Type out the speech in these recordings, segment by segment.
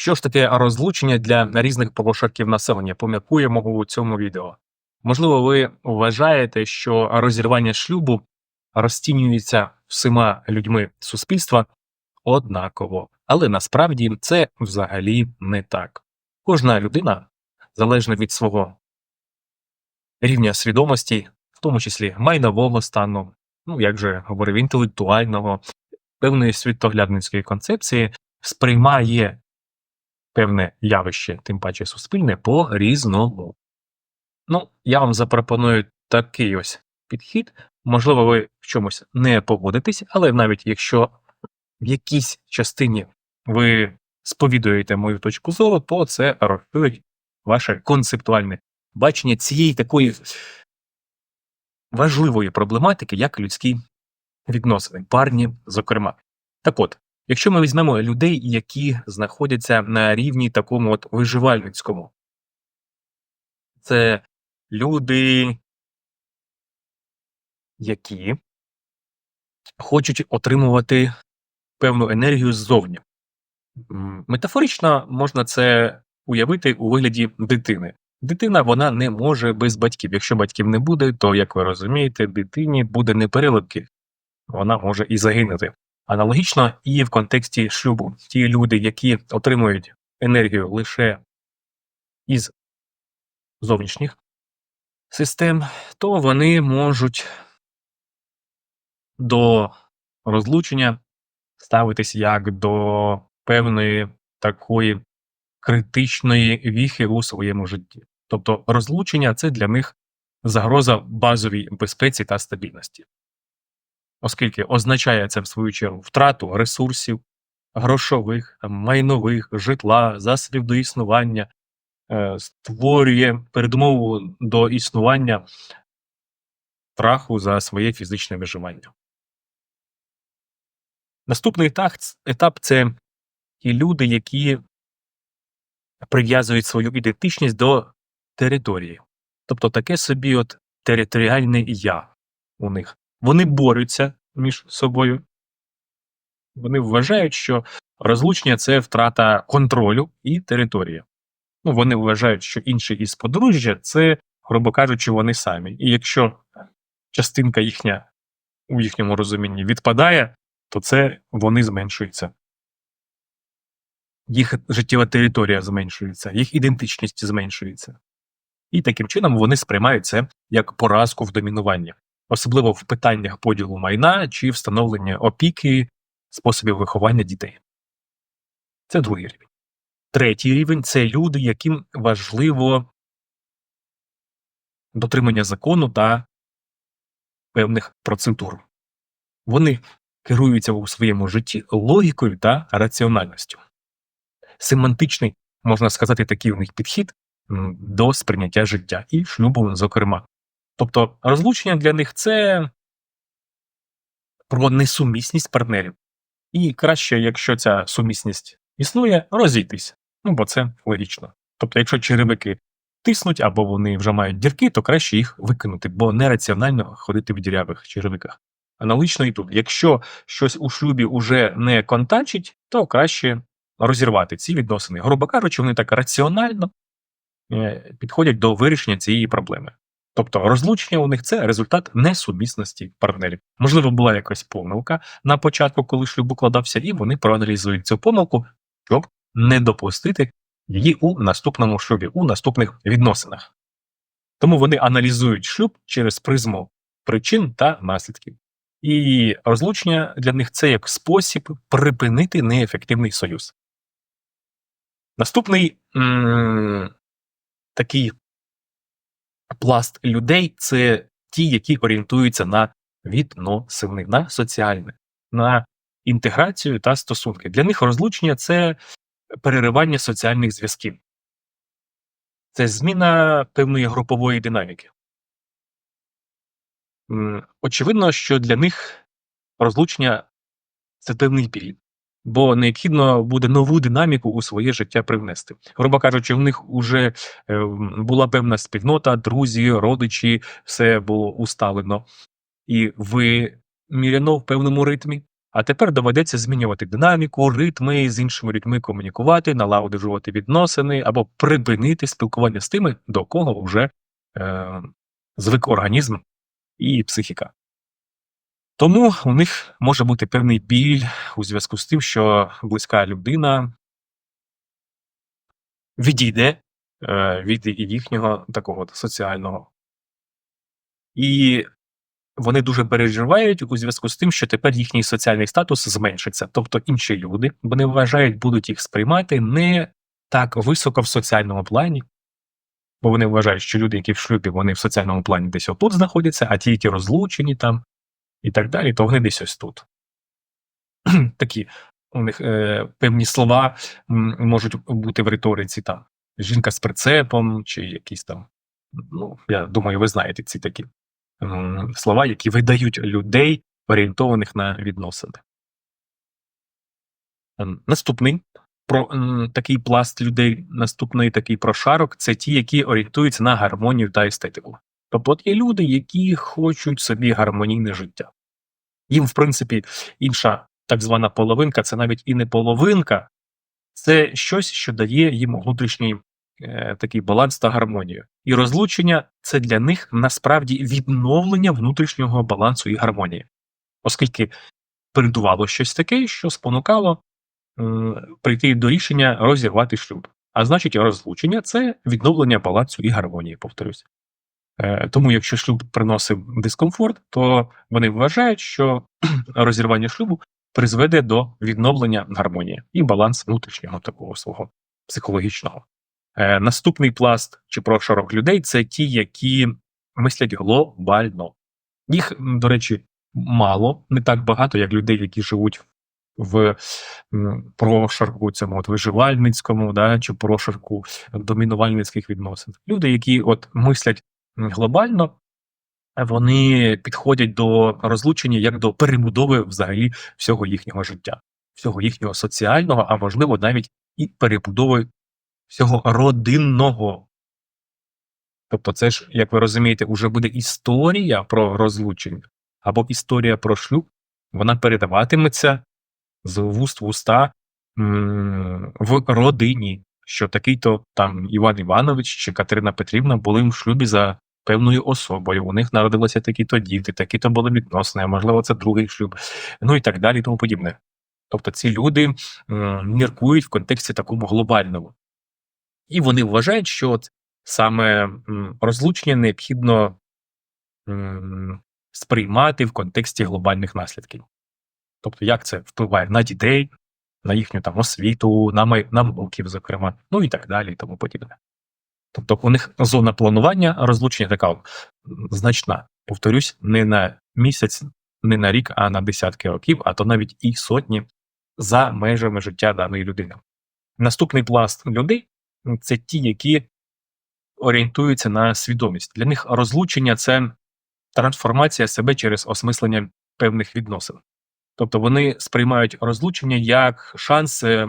Що ж таке розлучення для різних прошарків населення? Поміркуємо у цьому відео. Можливо, ви вважаєте, що розірвання шлюбу розцінюється всіма людьми суспільства однаково, але насправді це взагалі не так. Кожна людина, залежно від свого рівня свідомості, в тому числі майнового стану, ну як же говорив, інтелектуального, певної світоглядницької концепції, сприймає певне явище, тим паче суспільне, по різному. Ну, я вам запропоную такий ось підхід. Можливо, ви в чомусь не погодитесь, але навіть якщо в якійсь частині ви сповідуєте мою точку зору, то це розширить ваше концептуальне бачення цієї такої важливої проблематики, як людські відносини, парні, зокрема. Так от, якщо ми візьмемо людей, які знаходяться на рівні такому от виживальницькому, це люди, які хочуть отримувати певну енергію ззовні. Метафорично можна це уявити у вигляді дитини. Дитина вона не може без батьків. Якщо батьків не буде, то, як ви розумієте, дитині буде непереливки, вона може і загинути. Аналогічно і в контексті шлюбу. Ті люди, які отримують енергію лише із зовнішніх систем, то вони можуть до розлучення ставитись як до певної такої критичної віхи у своєму житті. Тобто розлучення це для них загроза базовій безпеці та стабільності, оскільки означає це в свою чергу втрату ресурсів, грошових, майнових, житла, засобів до існування, е, створює передумову до існування страху за своє фізичне виживання. Наступний етап це ті люди, які прив'язують свою ідентичність до території. Тобто таке собі от територіальне я у них. Вони борються між собою. Вони вважають, що розлучення це втрата контролю і території. Ну, вони вважають, що інші із подружжя це, грубо кажучи, вони самі. І якщо частинка їхня у їхньому розумінні відпадає, то це вони зменшуються. Їх життєва територія зменшується, їх ідентичність зменшується. І таким чином вони сприймають це як поразку в домінуванні, особливо в питаннях поділу майна чи встановлення опіки, способів виховання дітей. Це другий рівень. Третій рівень це люди, яким важливо дотримання закону та певних процедур. Вони керуються у своєму житті логікою та раціональністю. Семантичний, можна сказати, такий у них підхід до сприйняття життя і шлюбу, зокрема. Тобто розлучення для них це про несумісність партнерів. І краще, якщо ця сумісність існує, розійтись. Ну, бо це логічно. Тобто, якщо черевики тиснуть або вони вже мають дірки, то краще їх викинути, бо нераціонально ходити в дірявих черевиках. Аналогічно і тут. Якщо щось у шлюбі уже не контачить, то краще розірвати ці відносини. Грубо кажучи, вони так раціонально е, підходять до вирішення цієї проблеми. Тобто розлучення у них це результат несумісності партнерів. Можливо, була якась помилка на початку, коли шлюб укладався, і вони проаналізують цю помилку, щоб не допустити її у наступному шлюбі, у наступних відносинах. Тому вони аналізують шлюб через призму причин та наслідків. І розлучення для них це як спосіб припинити неефективний союз. Наступний м- такий пласт людей це ті, які орієнтуються на відносини, на соціальне, на інтеграцію та стосунки. Для них розлучення це переривання соціальних зв'язків. Це зміна певної групової динаміки. Очевидно, що для них розлучення це певний період, бо необхідно буде нову динаміку у своє життя привнести. Грубо кажучи, в них вже е, була певна спільнота, друзі, родичі, все було усталено і виміряно в певному ритмі. А тепер доведеться змінювати динаміку, ритми, з іншими людьми комунікувати, налагоджувати відносини або припинити спілкування з тими, до кого вже е, звик організм і психіка. Тому у них може бути певний біль у зв'язку з тим, що близька людина відійде е, від їхнього такого соціального. І вони дуже переживають у зв'язку з тим, що тепер їхній соціальний статус зменшиться. Тобто інші люди, вони вважають, будуть їх сприймати не так високо в соціальному плані, бо вони вважають, що люди, які в шлюбі, вони в соціальному плані десь отут знаходяться, а ті, які розлучені там і так далі, то вони десь ось тут. Такі у них е, певні слова можуть бути в риториці там жінка з прицепом, чи якісь там. Ну, я думаю, ви знаєте ці такі слова, які видають людей, орієнтованих на відносини. Наступний про такий пласт людей, наступний такий прошарок це ті, які орієнтуються на гармонію та естетику. Тобто є люди, які хочуть собі гармонійне життя. Їм, в принципі, інша так звана половинка це навіть і не половинка, це щось, що дає їм внутрішній е, такий баланс та гармонію. І розлучення це для них насправді відновлення внутрішнього балансу і гармонії, оскільки передувало щось таке, що спонукало е, прийти до рішення розірвати шлюб. А значить, розлучення це відновлення балансу і гармонії, повторюсь. Е, Тому, якщо шлюб приносив дискомфорт, то вони вважають, що розірвання шлюбу призведе до відновлення гармонії і баланс внутрішнього такого свого психологічного. Е, Наступний пласт чи прошарок людей це ті, які мислять глобально. Їх, до речі, мало, не так багато, як людей, які живуть в прошарку цьому от виживальницькому, да, чи прошарку домінувальницьких відносин. Люди, які от мислять глобально, вони підходять до розлучення як до перебудови взагалі всього їхнього життя, всього їхнього соціального, а можливо навіть і перебудови всього родинного. Тобто, це ж, як ви розумієте, вже буде історія про розлучення або історія про шлюб, вона передаватиметься з вуст в уста в родині, що такий-то там Іван Іванович чи Катерина Петрівна були в шлюбі за певною особою. У них народилися такі-то діти, такі-то були відносини, можливо, це другий шлюб, ну і так далі, і тому подібне. Тобто ці люди міркують в контексті такому глобальному. І вони вважають, що от саме розлучення необхідно сприймати в контексті глобальних наслідків. Тобто, як це впливає на дітей, на їхню там освіту, на на внуків, зокрема, ну і так далі, і тому подібне. Тобто, у них зона планування розлучення така значна. Повторюсь, не на місяць, не на рік, а на десятки років, а то навіть і сотні за межами життя даної людини. Наступний пласт людей це ті, які орієнтуються на свідомість. Для них розлучення це трансформація себе через осмислення певних відносин. Тобто вони сприймають розлучення як шанс е,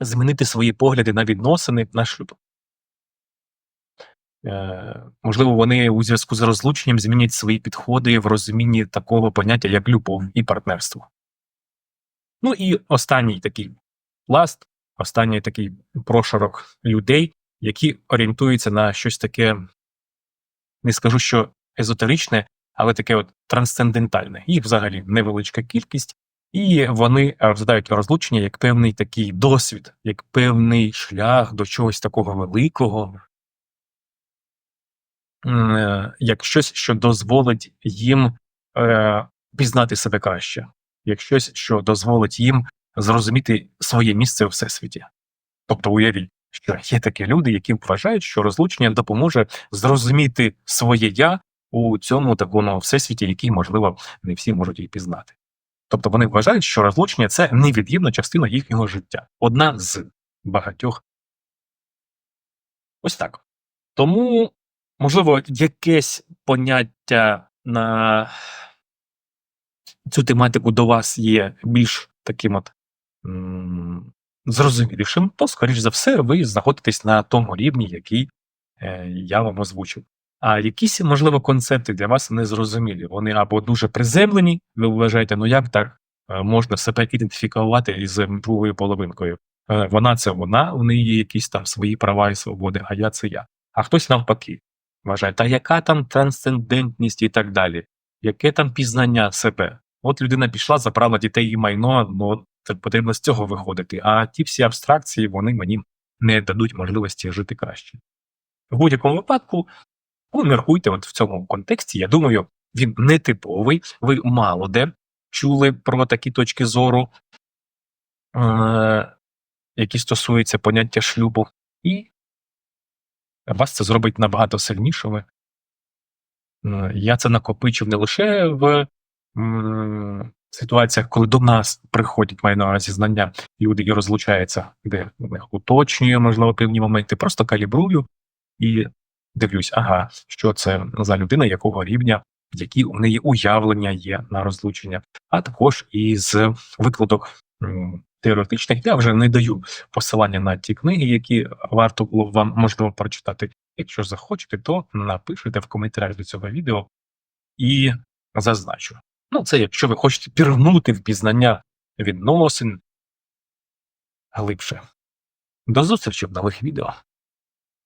змінити свої погляди на відносини на шлюб. Е, можливо, вони у зв'язку з розлученням змінять свої підходи в розумінні такого поняття, як любов і партнерство. Ну і останній такий пласт, останній такий прошарок людей, які орієнтуються на щось таке, не скажу, що езотеричне, але таке от трансцендентальне. Їх взагалі невеличка кількість, і вони розглядають розлучення як певний такий досвід, як певний шлях до чогось такого великого, е, як щось, що дозволить їм е, пізнати себе краще, як щось, що дозволить їм зрозуміти своє місце у всесвіті. Тобто уявіть, що є такі люди, які вважають, що розлучення допоможе зрозуміти своє я у цьому такому всесвіті, який, можливо, не всі можуть і пізнати. Тобто вони вважають, що розлучення це невід'ємна частина їхнього життя, одна з багатьох. Ось так. Тому, можливо, якесь поняття на цю тематику до вас є більш таким от м, зрозумілішим, то, скоріш за все, ви знаходитесь на тому рівні, який е, я вам озвучив. А якісь, можливо, концепти для вас незрозумілі. Вони або дуже приземлені, ви вважаєте, ну як так е, можна себе ідентифікувати із другою половинкою. Е, Вона це вона, у неї є якісь там свої права і свободи, а я це я. А хтось навпаки вважає, та яка там трансцендентність і так далі, яке там пізнання себе. От людина пішла, забрала дітей і майно, ну от потрібно з цього виходити. А ті всі абстракції вони мені не дадуть можливості жити краще. В будь-якому випадку, поміркуйте от в цьому контексті. Я думаю, він не типовий. Ви мало де чули про такі точки зору, е- які стосуються поняття шлюбу, і вас це зробить набагато сильнішими. Е, Я це накопичив не лише в ситуаціях, коли до нас приходять маю на увазі знання люди і розлучаються, де уточнює, можливо, певні моменти, просто калібрую і дивлюсь, ага, що це за людина, якого рівня, які у неї уявлення є на розлучення, а також із викладок теоретичних. Я вже не даю посилання на ті книги, які варто було вам можливо прочитати. Якщо захочете, то напишете в коментарях до цього відео і зазначу. Ну, це якщо ви хочете пірнути в пізнання відносин глибше. До зустрічі в нових відео.